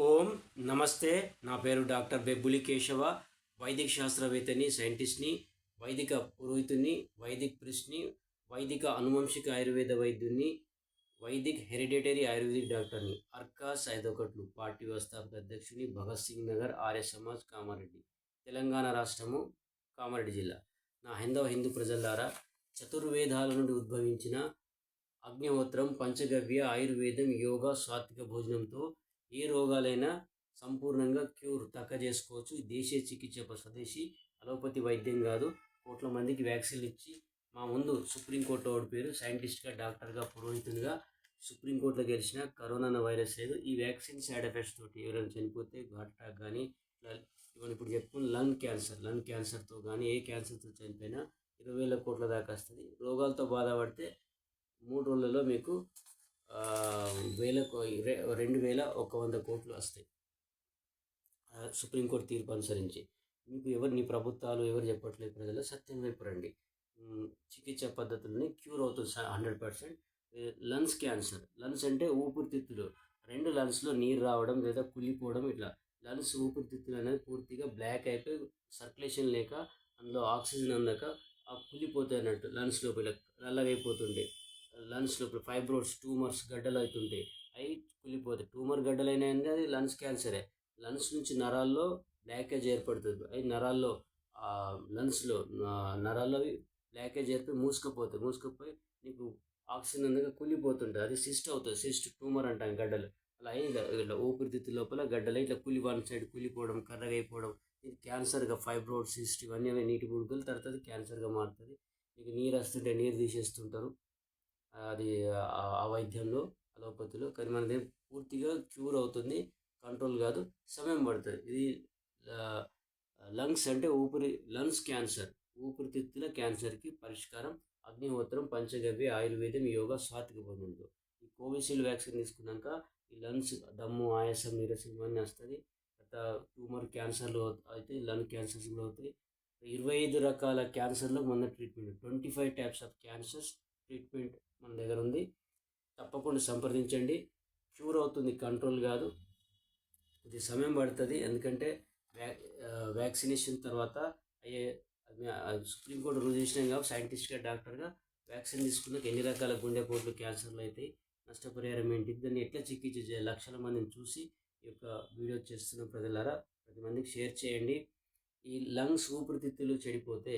ఓం నమస్తే నా పేరు డాక్టర్ బెబ్బులి కేశవ వైదిక శాస్త్రవేత్తని సైంటిస్ట్ని వైదిక పురోహితుని వైదిక్ ప్రిస్ట్ని వైదిక అనువంశిక ఆయుర్వేద వైద్యుని వైదిక్ హెరిడేటరీ ఆయుర్వేదిక్ డాక్టర్ని అర్కాస్ ఐదొకట్లు పార్టీ వ్యవస్థాపక అధ్యక్షుని భగత్ సింగ్ నగర్ ఆర్య సమాజ్ కామారెడ్డి తెలంగాణ రాష్ట్రము కామారెడ్డి జిల్లా. నా హిందవ హిందూ ప్రజలారా చతుర్వేదాల నుండి ఉద్భవించిన అగ్నిహోత్రం పంచగవ్య ఆయుర్వేదం యోగా సాత్విక భోజనంతో ఏ రోగాలైనా సంపూర్ణంగా క్యూర్ తక్క చేసుకోవచ్చు దేశీయ చికిత్స స్వదేశీ అలోపతి వైద్యం కాదు. కోట్ల మందికి వ్యాక్సిన్లు ఇచ్చి మా ముందు సుప్రీంకోర్టు పేరు సైంటిస్ట్గా డాక్టర్గా పురోహితునిగా సుప్రీంకోర్టులో గెలిచిన కరోనా వైరస్ లేదు. ఈ వ్యాక్సిన్ సైడ్ ఎఫెక్ట్స్ తోటి ఎవరైనా చనిపోతే హార్ట్ అటాక్ కానీ ఇట్లా ఇవన్నీ ఇప్పుడు చెప్పుకున్న లంగ్ క్యాన్సర్ లంగ్ క్యాన్సర్తో కానీ ఏ క్యాన్సర్తో చనిపోయినా ఇరవై వేల కోట్ల దాకా వస్తుంది. రోగాలతో బాధపడితే మూడు రోజులలో మీకు వేల వేలకు రెండు వేల ఒక వంద కోట్లు వస్తాయి. సుప్రీంకోర్టు తీర్పు అనుసరించి. మీకు ఎవరు నీ ప్రభుత్వాలు ఎవరు చెప్పట్లేదు ప్రజలు సత్యం వైపు రండి. చికిత్స పద్ధతుల్ని క్యూర్ అవుతుంది hundred percent. Lungs cancer. Lungs అంటే ఊపిరితిత్తులు. రెండు లంగ్స్లో నీరు రావడం లేదా కుళ్ళిపోవడం ఇట్లా. లంగ్స్ ఊపిరితిత్తులు అనేది పూర్తిగా బ్లాక్ అయిపోయి సర్క్యులేషన్ లేక అందులో ఆక్సిజన్ అందక ఆ కుళ్ళిపోతాయి అన్నట్టు లంగ్స్ లోపల. నల్లగా అయిపోతుండే లంగ్స్ లోపల ఫైబ్రోడ్స్ ట్యూమర్స్ గడ్డలు అవుతుంటాయి అవి కులిపోతాయి ట్యూమర్ గడ్డలైనా అది? లంగ్స్ క్యాన్సరే లంగ్స్ నుంచి నరాల్లో బ్లాకేజ్ ఏర్పడుతుంది. అవి నరాల్లో లంగ్స్లో నరాల్లో అవి బ్లాకేజ్ ఏర్పడి మూసుకుపోతాయి. మూసుకుపోయి నీకు ఆక్సిజన్ అందుగా కులిపోతుంటుంది అది సిస్ట్ అవుతుంది. సిస్ట్ ట్యూమర్ అంటాం గడ్డలు. అలా అయి ఇలా ఇట్లా ఊపిరితిత్తు లోపల గడ్డలు ఇట్లా కులి వన్ సైడ్ కులిపోవడం కర్రగైపోవడం ఇది క్యాన్సర్గా ఫైబ్రోడ్ సిస్ట్ ఇవన్నీ అవి నీటి బుడగలు తర్వాత క్యాన్సర్గా మారుతుంది. నీకు నీరు వస్తుంటే నీరు తీసేస్తుంటారు. అది ఆ- వైద్యంలో అలోపతిలో. కానీ మనది పూర్తిగా క్యూర్ అవుతుంది కంట్రోల్ కాదు సమయం పడుతుంది. ఇది లంగ్స్ అంటే ఊపిరి లంగ్స్ క్యాన్సర్. ఊపిరితిత్తుల క్యాన్సర్కి పరిష్కారం అగ్నిహోత్రం పంచగవ్య ఆయుర్వేదం యోగా సాత్విక పొందుడు ఈ కోవిషీల్డ్ వ్యాక్సిన్ తీసుకున్నాక ఈ లంగ్స్ దమ్ము ఆయాసం నీరసం ఇవన్నీ వస్తుంది తర్వాత ట్యూమర్ క్యాన్సర్లు అయితే లంగ్ క్యాన్సర్స్ కూడా అవుతాయి. ఇరవై ఐదు రకాల క్యాన్సర్లో మన treatment. Twenty five types of cancers treatment మన దగ్గర ఉంది. తప్పకుండా సంప్రదించండి. క్యూర్ అవుతుంది కంట్రోల్ కాదు. ఇది సమయం పడుతుంది. ఎందుకంటే వ్యా వ్యాక్సినేషన్ తర్వాత అయ్యే సుప్రీంకోర్టు రూల్ చేసినాం కాబట్టి సైంటిస్ట్గా డాక్టర్గా వ్యాక్సిన్ తీసుకున్నాక ఎన్ని రకాల గుండెపోట్లు క్యాన్సర్లు అవుతాయి నష్టపరిహారం ఏంటి దాన్ని ఎట్లా చికిత్స చేయాలి లక్షల మందిని చూసి ఈ యొక్క వీడియో చేస్తున్న ప్రజలారా ప్రతి మందికి షేర్ చేయండి. ఈ లంగ్స్ ఊపిరితిత్తులు చెడిపోతే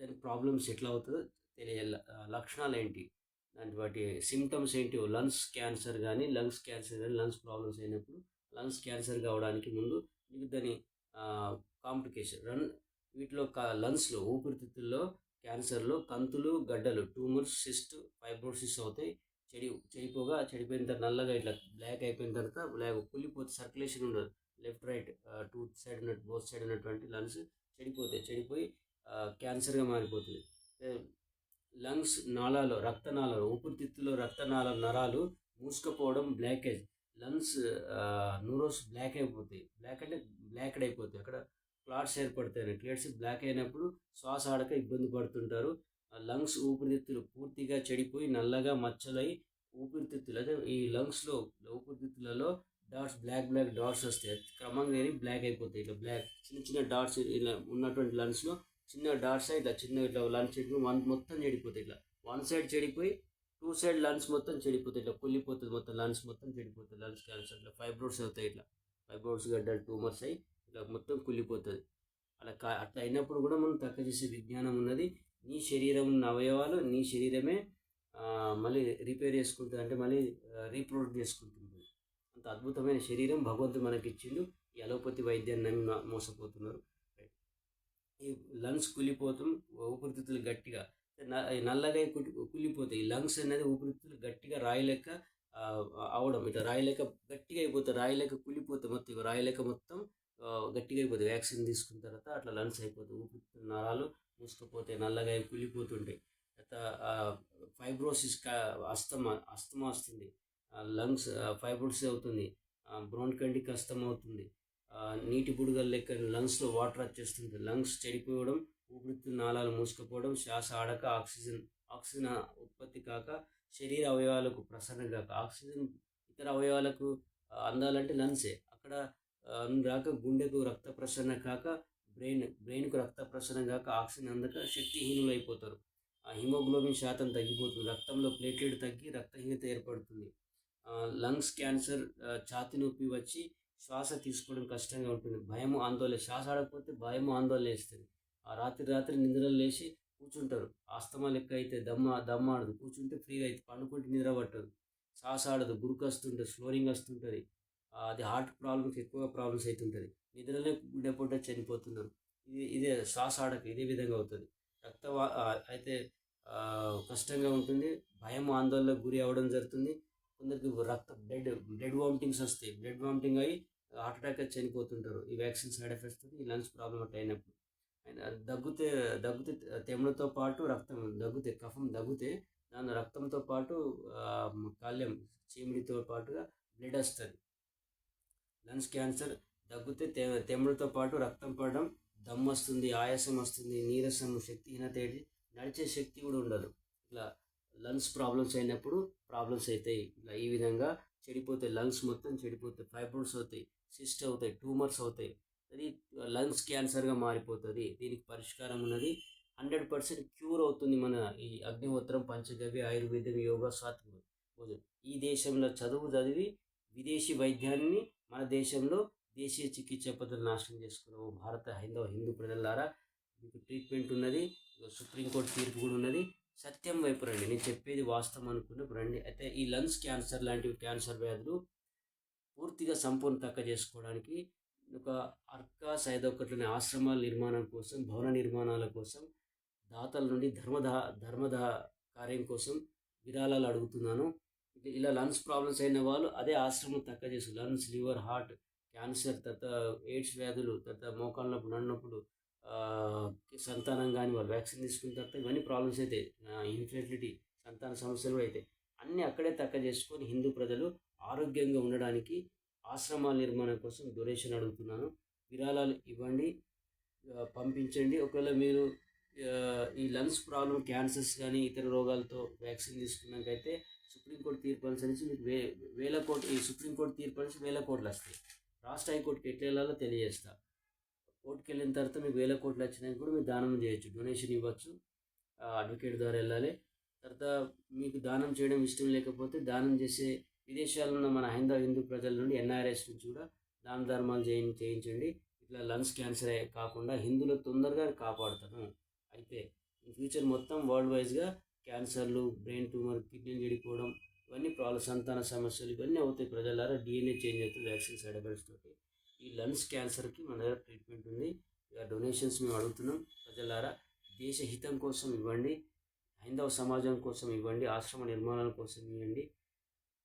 దాని ప్రాబ్లమ్స్ ఎట్లా అవుతుందో తెలియ లక్షణాలు ఏంటి దాని వాటి సిమ్టమ్స్ ఏంటి? లంగ్స్ క్యాన్సర్ కానీ లంగ్స్ క్యాన్సర్ కానీ లంగ్స్ ప్రాబ్లమ్స్ అయినప్పుడు లంగ్స్ క్యాన్సర్ కావడానికి ముందు మీకు దాని కాంప్లికేషన్. రన్ వీటిలో లంగ్స్లో ఊపిరితిత్తుల్లో క్యాన్సర్లో కంతులు గడ్డలు ట్యూమర్స్ సిస్ట్ ఫైబ్రోసిస్ అవుతాయి. చెడి చెడిపోగా చెడిపోయిన తర్వాత నల్లగా ఇట్లా బ్లాక్ అయిపోయిన తర్వాత బ్లాక్ కుళ్ళిపోతే సర్క్యులేషన్ ఉండదు. లెఫ్ట్ రైట్ టూ సైడ్ ఉన్నట్టు బోత్ సైడ్ ఉన్నటువంటి లంగ్స్ చెడిపోతాయి. చెడిపోయి క్యాన్సర్గా మారిపోతుంది. లంగ్స్ నాళాలు రక్తనాళాలు ఊపిరితిత్తులో రక్తనాళ నరాలు మూసుకపోవడం బ్లాకేజ్ లంగ్స్ న్యూరోస్ బ్లాక్ అయిపోతాయి. బ్లాక్ అంటే బ్లాక్డ్ అయిపోతాయి. అక్కడ క్లాట్స్ ఏర్పడతాయి. క్లాట్స్ బ్లాక్ అయినప్పుడు శ్వాస ఆడక ఇబ్బంది పడుతుంటారు. లంగ్స్ ఊపిరితిత్తులు పూర్తిగా చెడిపోయి నల్లగా మచ్చలై ఊపిరితిత్తులు. అదే ఈ లంగ్స్లో ఊపిరితిత్తులలో డాట్స్ బ్లాక్ బ్లాక్ డాట్స్ వస్తాయి. క్రమంగా బ్లాక్ అయిపోతాయి. ఇట్లా బ్లాక్ చిన్న చిన్న డాట్స్ ఇలా ఉన్నటువంటి లంగ్స్లో చిన్న డాట్స్ ఇట్లా చిన్న ఇట్లా లంచ్ చెడిపోయి వన్ మొత్తం చెడిపోతాయి ఇట్లా. వన్ సైడ్ చెడిపోయి టూ సైడ్ లంగ్స్ మొత్తం చెడిపోతాయి ఇట్లా. కుళ్ళిపోతుంది మొత్తం లంగ్స్ మొత్తం చెడిపోతుంది. లంగ్స్ క్యాన్సర్ ఇట్లా. ఫైబ్రోడ్స్ అవుతాయి ఇట్లా. ఫైబ్రోడ్స్ గడ్డలు ట్యూమర్స్ అయ్యి ఇట్లా మొత్తం కుళ్ళిపోతుంది. అలా కా అట్లా అయినప్పుడు కూడా మనం తక్కువ చేసే విజ్ఞానం ఉన్నది. నీ శరీరం ఉన్న అవయవాలు నీ శరీరమే మళ్ళీ రిపేర్ చేసుకుంటుంది. అంటే మళ్ళీ రీప్రొడక్ట్ చేసుకుంటుంది. అంత అద్భుతమైన శరీరం భగవంతుడు మనకి ఇచ్చిండు ఈ అలోపతి వైద్యాన్ని నమ్మి మోసపోతున్నారు. ఈ లంగ్స్ కుళ్ళిపోతాం ఊపిరితిత్తులు గట్టిగా. నల్లగా కుట్టి- కుళ్ళిపోతాయి. ఈ లంగ్స్ అనేది ఊపిరితిత్తులు గట్టిగా రాయలేక అవడం. ఇట్లా రాయలేక గట్టిగా అయిపోతాయి రాయలేక కులిపోతాయి మొత్తం ఇగో రాయలేక మొత్తం గట్టిగా అయిపోతాయి. వ్యాక్సిన్ తీసుకున్న తర్వాత అట్లా లంగ్స్ అయిపోతాయి. ఊపిరితిత్తుల నరాలు మూసుకుపోతాయి నల్లగా కులిపోతుంటాయి కుళ్ళిపోతుంటాయి. తర్వాత ఫైబ్రోసిస్ అస్తమా అస్తమా వస్తుంది. లంగ్స్ ఫైబ్రోసిస్ అవుతుంది. బ్రోన్కండిక్ అస్తమా అవుతుంది. నీటి బుడగలు లెక్క లంగ్స్లో వాటర్ వచ్చేస్తుంది లంగ్స్ చెడిపోవడం ఊపిరితిత్తుల నాళాలు మూసుకుపోవడం శ్వాస ఆడక ఆక్సిజన్ ఆక్సిజన్ ఉత్పత్తి కాక శరీర అవయవాలకు ప్రసరణ కాక. ఆక్సిజన్ ఇతర అవయవాలకు అందాలంటే లంగ్సే. అక్కడ రాక గుండెకు రక్త ప్రసరణ కాక బ్రెయిన్ బ్రెయిన్కు రక్త ప్రసరణ కాక ఆక్సిజన్ అందక శక్తిహీనులు అయిపోతారు ఆ హిమోగ్లోబిన్ శాతం తగ్గిపోతుంది. రక్తంలో ప్లేట్లెట్ తగ్గి రక్తహీనత ఏర్పడుతుంది. లంగ్స్ క్యాన్సర్ ఛాతి నొప్పి వచ్చి శ్వాస తీసుకోవడం కష్టంగా ఉంటుంది. భయము ఆందోళన. శ్వాస ఆడకపోతే భయము ఆందోళన వేస్తుంది. ఆ రాత్రి రాత్రి నిద్రలు లేచి కూర్చుంటారు. ఆస్తమా లెక్క అయితే దమ్మ దమ్మ ఆడదు. కూర్చుంటే ఫ్రీగా అయితే పండుకుంటే నిద్ర పట్టదు. శ్వాస ఆడదు. గురుకు వస్తుంటుంది. స్లోరింగ్ వస్తుంటుంది. అది హార్ట్ ప్రాబ్లమ్స్ ఎక్కువగా ప్రాబ్లమ్స్ అవుతుంటుంది నిద్రలే గుండె చనిపోతున్నారు ఇది ఇదే శ్వాస ఆడక ఇదే విధంగా అవుతుంది. రక్త అయితే కష్టంగా ఉంటుంది. భయం ఆందోళనకు గురి అవ్వడం జరుగుతుంది. కొందరికి రక్త బ్లడ్ బ్లడ్ వామిటింగ్స్ వస్తాయి. బ్లడ్ వామిటింగ్ అయ్యి హార్ట్ అటాక్ వచ్చి చనిపోతుంటారు. ఈ వ్యాక్సిన్ సైడ్ ఎఫెక్ట్స్ తోటి ఈ లంగ్స్ ప్రాబ్లం అట్లా అయినప్పుడు. దగ్గుతే దగ్గుతే తెమ్మలతో పాటు రక్తం దగ్గుతే కఫం దగ్గుతే దాని రక్తంతో పాటు ఆ, కాల్యం చీమిడితో పాటుగా బ్లడ్ వస్తుంది. లంగ్స్ క్యాన్సర్ దగ్గుతే తె తెమ్మలతో పాటు రక్తం పడడం దమ్ వస్తుంది ఆయాసం వస్తుంది నీరసం శక్తిహీనత ఏంటి నడిచే శక్తి కూడా ఉండదు. ఇట్లా లంగ్స్ ప్రాబ్లమ్స్ అయినప్పుడు ప్రాబ్లమ్స్ అవుతాయి. ఇలా ఈ విధంగా చెడిపోతాయి లంగ్స్ మొత్తం చెడిపోతాయి ఫైబ్రోడ్స్ అవుతాయి సిస్ట్ అవుతాయి ట్యూమర్స్ అవుతాయి. అది లంగ్స్ క్యాన్సర్గా మారిపోతుంది. దీనికి పరిష్కారం ఉన్నది హండ్రెడ్ పర్సెంట్ క్యూర్ అవుతుంది మన ఈ అగ్నిహోత్రం పంచగవ్య ఆయుర్వేదం యోగా సాత్విక భోజనం. ఈ దేశంలో చదువు చదివి విదేశీ వైద్యాన్ని మన దేశంలో దేశీయ చికిత్స పద్ధతులు నాశనం చేసుకున్నాము. భారత హైందవ హిందూ ప్రజలారా మీకు ట్రీట్మెంట్ ఉన్నది సుప్రీంకోర్టు తీర్పు కూడా ఉన్నది. సత్యం వైపు రండి. నేను చెప్పేది వాస్తవం అనుకున్నప్పుడు రండి. అయితే ఈ లంగ్స్ క్యాన్సర్ లాంటివి క్యాన్సర్ వ్యాధులు పూర్తిగా సంపూర్ణ తక్క చేసుకోవడానికి ఒక అర్కా సైదొక్కట్లోని ఆశ్రమాల నిర్మాణం కోసం భవన నిర్మాణాల కోసం దాతల నుండి ధర్మదా ధర్మదా కార్యం కోసం విరాళాలు అడుగుతున్నాను. ఇలా లంగ్స్ ప్రాబ్లమ్స్ అయిన వాళ్ళు అదే ఆశ్రమం తక్క చేసు లంగ్స్ లివర్ హార్ట్ క్యాన్సర్ తర్వాత ఎయిడ్స్ వ్యాధులు తర్వాత మోకాళ్ళ నొప్పులు సంతానం కానీ వాళ్ళు వ్యాక్సిన్ తీసుకున్న తర్వాత ఇవన్నీ ప్రాబ్లమ్స్ అయితే ఇన్ఫెర్టిలిటీ సంతాన సమస్యలు కూడా అయితే. అన్నీ అక్కడే తక్క చేసుకొని హిందూ ప్రజలు ఆరోగ్యంగా ఉండడానికి ఆశ్రమాల నిర్మాణం కోసం డొనేషన్ అడుగుతున్నాను. విరాళాలు ఇవ్వండి పంపించండి. ఒకవేళ మీరు ఈ లంగ్స్ ప్రాబ్లం క్యాన్సర్స్ కానీ ఇతర రోగాలతో వ్యాక్సిన్ తీసుకున్నాకైతే సుప్రీంకోర్టు తీర్పు అనుసరించి మీకు వే వేల కోట్లు ఈ సుప్రీంకోర్టు తీర్పు అనుసరించి వేల కోట్లు వస్తాయి. రాష్ట్ర హైకోర్టుకి ఎట్లా వెళ్ళాలో తెలియజేస్తా. కోర్టుకి వెళ్ళిన తర్వాత మీకు వేల కోట్లు వచ్చినాక కూడా మీరు దానం చేయొచ్చు. డొనేషన్ ఇవ్వచ్చు. అడ్వకేట్ ద్వారా వెళ్ళాలి. తర్వాత మీకు దానం చేయడం ఇష్టం లేకపోతే దానం చేసే విదేశాల్లో ఉన్న మన హైందవ హిందూ ప్రజల నుండి ఎన్ఆర్ఎస్ నుంచి కూడా దాన ధర్మాలు చేయి చేయించండి. ఇట్లా లంగ్స్ క్యాన్సర్ కాకుండా హిందువులు తొందరగా కాపాడుతాను అయితే ఇన్ ఫ్యూచర్ మొత్తం వరల్డ్ వైజ్గా క్యాన్సర్లు బ్రెయిన్ ట్యూమర్ కిడ్నీలు చెడిపోవడం ఇవన్నీ ప్రాబ్లమ్ సంతాన సమస్యలు ఇవన్నీ అవుతాయి ప్రజలారా. డిఎన్ఏ చేంజ్ అవుతుంది వ్యాక్సిన్ సైడ్ ఎఫెక్ట్స్ తోటి. ఈ లంగ్స్ క్యాన్సర్కి మన దగ్గర ట్రీట్మెంట్ ఉంది. ఇక డొనేషన్స్ మేము అడుగుతున్నాం. ప్రజలారా దేశ హితం కోసం ఇవ్వండి. హైందవ సమాజం కోసం ఇవ్వండి. ఆశ్రమ నిర్మాణాల కోసం ఇవ్వండి.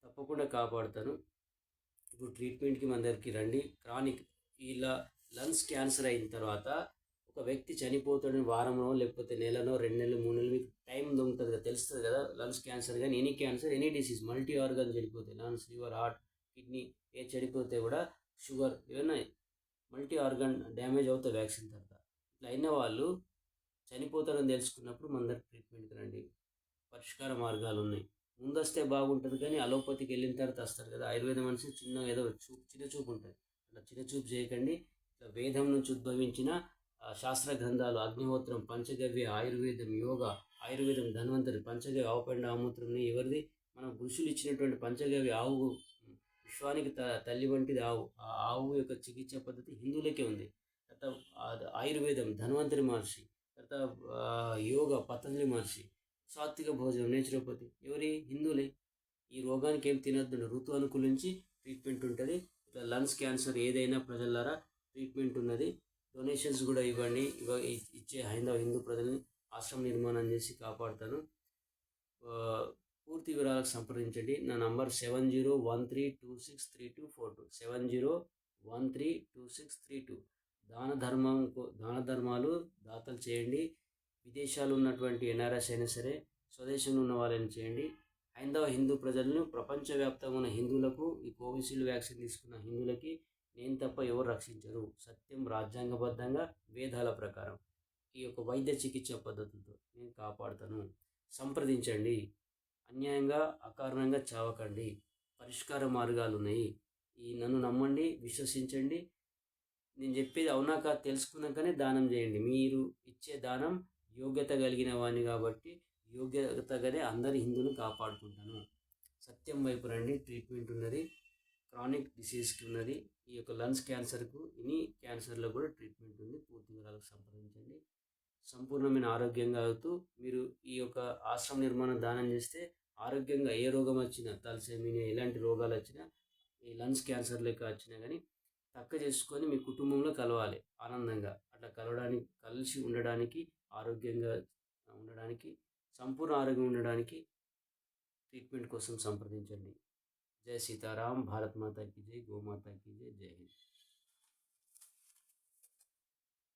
తప్పకుండా కాపాడుతాను. ఇప్పుడు ట్రీట్మెంట్కి మన దగ్గరికి రండి. క్రానిక్ ఇలా లంగ్స్ క్యాన్సర్ అయిన తర్వాత ఒక వ్యక్తి చనిపోతాడని వారంలో లేకపోతే నెలనో రెండు నెలలు మూడు నెలలు మీకు టైం దొంగతుంది కదా తెలుస్తుంది కదా లంగ్స్ క్యాన్సర్ కానీ any cancer any disease multi organ చనిపోతాయి లంగ్స్ లివర్ హార్ట్ కిడ్నీ ఏ చనిపోతే కూడా షుగర్ ఏమైనా మల్టీ ఆర్గన్ డ్యామేజ్ అవుతాయి వ్యాక్సిన్ తర్వాత. ఇట్లా అయిన వాళ్ళు చనిపోతారని తెలుసుకున్నప్పుడు మన దగ్గర ట్రీట్మెంట్కి రండి పరిష్కార మార్గాలు ఉన్నాయి. ముందొస్తే బాగుంటుంది కానీ అలోపతికి వెళ్ళిన తర్వాత వస్తారు కదా. ఆయుర్వేదం మనిషి చిన్న ఏదో చూపు చిన్న చూపు ఉంటుంది. అట్లా చిన్న చూపు చేయకండి. ఇట్లా వేదం నుంచి ఉద్భవించిన శాస్త్ర గ్రంథాలు అగ్నిహోత్రం పంచగవ్య ఆయుర్వేదం యోగా ఆయుర్వేదం ధన్వంతరి పంచగవ్య ఆవుపెండ ఆమూత్రం ఎవరిది? మన ఋషులు ఇచ్చినటువంటి పంచగవ్య ఆవు విశ్వానికి త తల్లి వంటిది ఆవు. ఆ ఆవు యొక్క చికిత్స పద్ధతి హిందువులకే ఉంది. తర్వాత ఆయుర్వేదం ధన్వంతరి మహర్షి తర్వాత యోగ పతంజలి మహర్షి సాత్విక భోజనం నేచురోపతి. ఎవరి? హిందువులే. ఈ రోగానికి ఏం తినద్దు ఋతు అనుకూలించి ట్రీట్మెంట్ ఉంటుంది. ఇట్లా లంగ్స్ క్యాన్సర్ ఏదైనా ప్రజలారా ట్రీట్మెంట్ ఉన్నది. డొనేషన్స్ కూడా ఇవ్వండి. ఇవ ఇచ్చే హైందవ హిందూ ప్రజల్ని ఆశ్రమ నిర్మాణం చేసి కాపాడుతాను. పూర్తి వివరాలకు సంప్రదించండి. నా number seven zero one three two six three two four two. Seven zero one three two six three two. దాన ధర్మం కో- దాన ధర్మాలు దాతలు చేయండి. విదేశాలు ఉన్నటువంటి ఎన్ఆర్ఎస్ అయినా సరే స్వదేశంలో ఉన్న వాళ్ళని చేయండి. హైందవ హిందూ ప్రజలను ప్రపంచవ్యాప్తంగా ఉన్న హిందువులకు ఈ కోవిషీల్డ్ వ్యాక్సిన్ తీసుకున్న హిందువులకి నేను తప్ప ఎవరు రక్షించరు. సత్యం రాజ్యాంగబద్ధంగా వేదాల ప్రకారం. ఈ యొక్క వైద్య చికిత్స పద్ధతులతో నేను కాపాడుతాను. సంప్రదించండి. అన్యాయంగా అకారణంగా చావకండి. పరిష్కార మార్గాలు ఉన్నాయి ఈ నన్ను నమ్మండి విశ్వసించండి. నేను చెప్పేది అవునాక తెలుసుకున్నాకనే దానం చేయండి. మీరు ఇచ్చే దానం యోగ్యత కలిగిన వాడిని కాబట్టి యోగ్యతగానే అందరి హిందువులను కాపాడుకుంటాను. సత్యం వైపు రండి. ట్రీట్మెంట్ ఉన్నది. క్రానిక్ డిసీజ్కి ఉన్నది. ఈ యొక్క లంగ్స్ క్యాన్సర్కు ఇని క్యాన్సర్లో కూడా ట్రీట్మెంట్ ఉంది. పూర్తి వివరాలకు సంప్రదించండి. సంపూర్ణమైన ఆరోగ్యంగా అవుతూ మీరు ఈ యొక్క ఆశ్రమ నిర్మాణం దానం చేస్తే ఆరోగ్యంగా ఏ రోగం వచ్చినా తలసేమియా ఎలాంటి రోగాలు వచ్చినా ఈ లంగ్స్ క్యాన్సర్ లెక్క వచ్చినా కానీ తక్క చేసుకొని మీ కుటుంబంలో కలవాలి ఆనందంగా. అట్లా కలవడానికి కలిసి ఉండడానికి ఆరోగ్యంగా ఉండడానికి సంపూర్ణ ఆరోగ్యం ఉండడానికి ట్రీట్మెంట్ కోసం సంప్రదించండి. జై సీతారాం భారత్ మాతాకి జై గోమాతాకి జై జై హింద్.